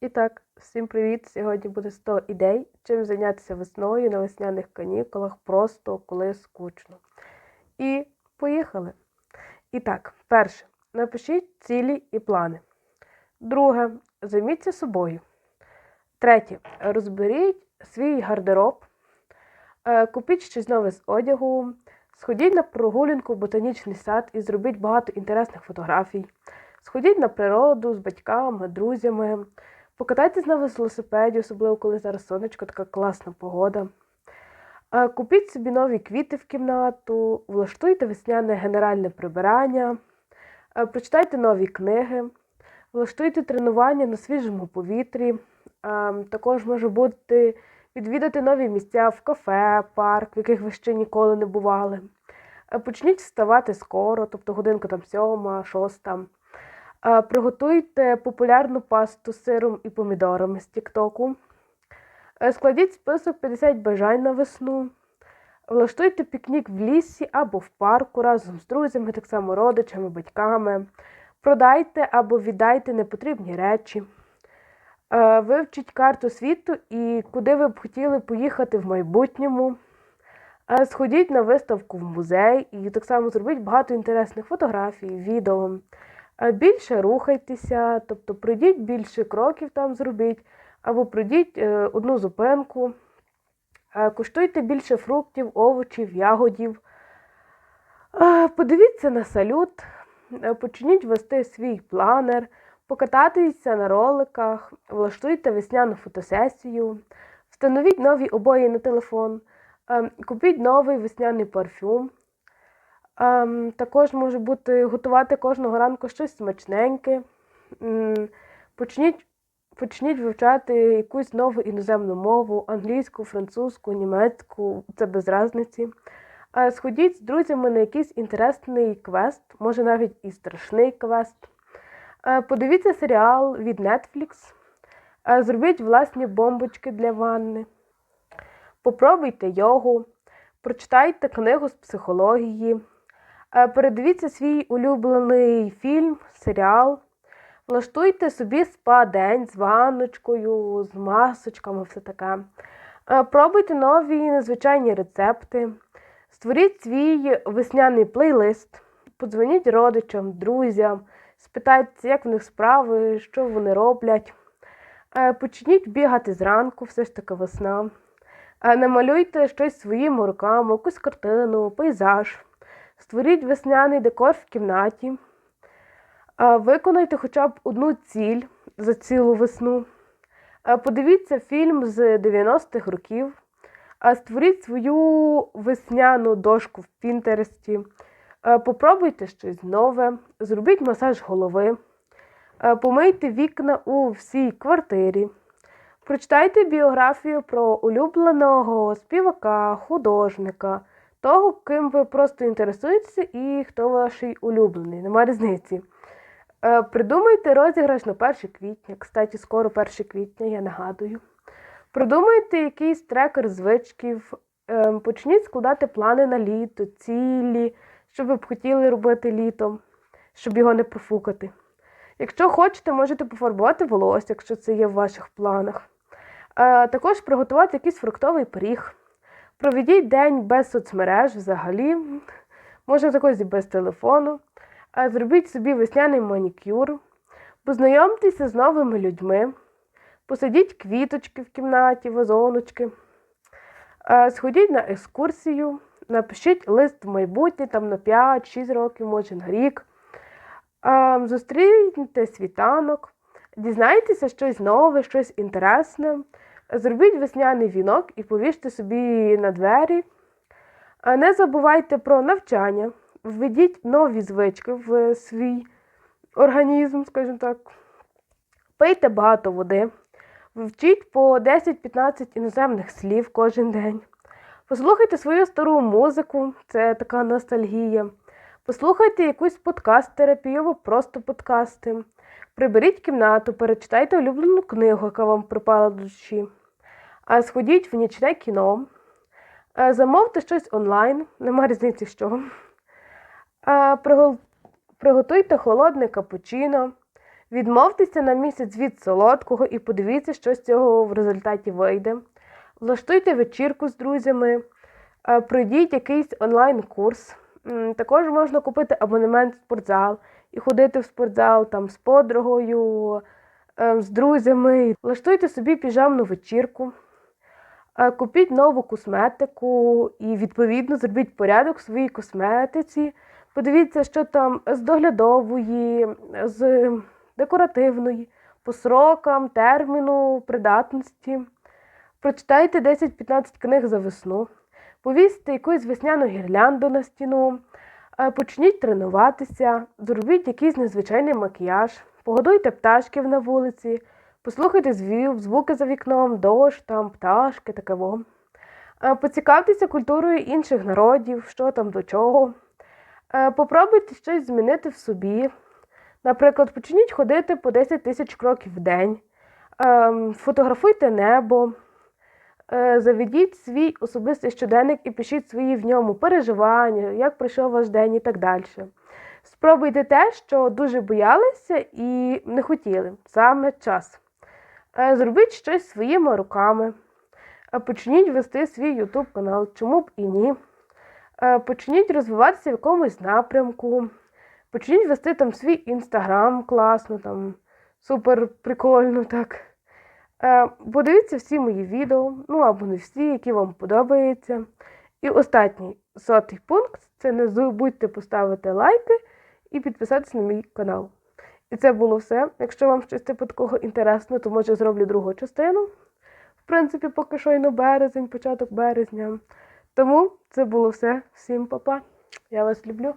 І так, всім привіт! Сьогодні буде 100 ідей, чим зайнятися весною на весняних канікулах, просто коли скучно. І поїхали. І так, перше, напишіть цілі і плани. Друге, займіться собою. Третє, розберіть свій гардероб, Е, купіть щось нове з одягу, сходіть на прогулянку в ботанічний сад і зробіть багато інтересних фотографій. Сходіть на природу з батьками, друзями, покатайтесь на велосипеді, особливо коли зараз сонечко, така класна погода. Е, Купіть собі нові квіти в кімнату, влаштуйте весняне генеральне прибирання, е, прочитайте нові книги, влаштуйте тренування на свіжому повітрі. Е, Також може бути відвідати нові місця в кафе, парк, в яких ви ще ніколи не бували. Почніть вставати скоро, тобто годинка там сьома, шоста. Приготуйте популярну пасту з сиром і помідорами з Тіктоку. Е, Складіть список 50 бажань на весну. Влаштуйте пікнік в лісі або в парку разом з друзями, так само родичами, батьками. Продайте або віддайте непотрібні речі. Е, Вивчіть карту світу і куди ви б хотіли поїхати в майбутньому. Е, Сходіть на виставку в музей і так само зробіть багато інтересних фотографій, відео. Більше рухайтеся, тобто пройдіть більше кроків там зробіть, або пройдіть е, одну зупинку. Е, Куштуйте більше фруктів, овочів, ягодів. Е, Подивіться на салют, почніть вести свій планер, покатайтеся на роликах, влаштуйте весняну фотосесію, встановіть нові обої на телефон, купіть новий весняний парфюм. Ем, також може бути готувати кожного ранку щось смачненьке. Почніть, почніть вивчати якусь нову іноземну мову, англійську, французьку, німецьку, це без різниці. Е, Сходіть з друзями на якийсь інтересний квест, може навіть і страшний квест. Е, Подивіться серіал від Netflix. Е, Зробіть власні бомбочки для ванни. Попробуйте йогу, прочитайте книгу з психології, передивіться свій улюблений фільм, серіал, влаштуйте собі спа-день з ванночкою, з масочками, все таке. Е, Пробуйте нові незвичайні рецепти, створіть свій весняний плейлист, подзвоніть родичам, друзям, спитайте, як в них справи, що вони роблять. Е, Почніть бігати зранку, все ж таки весна. Е, Намалюйте щось своїми руками, якусь картину, пейзаж. Створіть весняний декор в кімнаті. Виконайте хоча б одну ціль за цілу весну. Подивіться фільм з 90-х років. Створіть свою весняну дошку в Пінтересті. Попробуйте щось нове, зробіть масаж голови, помийте вікна у всій квартирі. Прочитайте біографію про улюбленого співака, художника, того, ким ви просто інтересуєтеся і хто ваш улюблений. Нема різниці. Е, Придумайте розіграш на 1 квітня. Кстати, скоро 1 квітня, я нагадую. Придумайте якийсь трекер звичків. Е, Почніть складати плани на літо, цілі, що ви б хотіли робити літом, щоб його не профукати. Якщо хочете, можете пофарбувати волосся, якщо це є в ваших планах. Е, Також приготувати якийсь фруктовий пиріг. Проведіть день без соцмереж взагалі, може також і без телефону. Зробіть собі весняний манікюр, познайомтеся з новими людьми, посадіть квіточки в кімнаті, вазоночки, сходіть на екскурсію, напишіть лист в майбутнє там на 5-6 років, може на рік. Зустріньте світанок, дізнайтеся щось нове, щось інтересне. Зробіть весняний вінок і повісьте собі на двері. Не забувайте про навчання, введіть нові звички в свій організм, скажімо так. Пийте багато води, вчіть по 10-15 іноземних слів кожен день. Послухайте свою стару музику, це така ностальгія. Послухайте якусь подкаст-терапію або просто подкасти. Приберіть кімнату, перечитайте улюблену книгу, яка вам припала до душі. Сходіть в нічне кіно, Е, замовте щось онлайн, нема різниці що. Е, Приготуйте холодне капучино, Відмовтеся на місяць від солодкого і подивіться, що з цього в результаті вийде. Влаштуйте вечірку з друзями, е, пройдіть якийсь онлайн-курс. Також можна купити абонемент в спортзал і ходити в спортзал там з подругою, е, з друзями. Влаштуйте собі піжамну вечірку. Е, Купіть нову косметику і, відповідно, зробіть порядок в своїй косметиці. Подивіться, що там з доглядової, з декоративної, по срокам, терміну, придатності. Прочитайте 10-15 книг за весну. Повісьте якусь весняну гірлянду на стіну. Е, Почніть тренуватися, зробіть якийсь незвичайний макіяж, погодуйте пташків на вулиці, послухайте звуки за вікном, дощ, там, пташки, таке. Е, Поцікавтеся культурою інших народів, що там до чого. Е, Попробуйте щось змінити в собі. Наприклад, почніть ходити по 10 тисяч кроків в день, Ем, фотографуйте небо, Е, заведіть свій особистий щоденник і пишіть свої в ньому переживання, як пройшов ваш день і так далі. Спробуйте те, що дуже боялися і не хотіли, саме час. Е, Зробіть щось своїми руками. Е, Почніть вести свій YouTube канал, чому б і ні. Е, Почніть розвиватися в якомусь напрямку. Почніть вести там свій інстаграм класно, там супер прикольно так. Подивіться всі мої відео, ну або не всі, які вам подобаються. І останній сотий пункт це не забудьте поставити лайки і підписатися на мій канал. І це було все. Якщо вам щось типу такого інтересно, то може зроблю другу частину. В принципі, поки що й на березень, початок березня. Тому це було все. Всім па-па. Я вас люблю.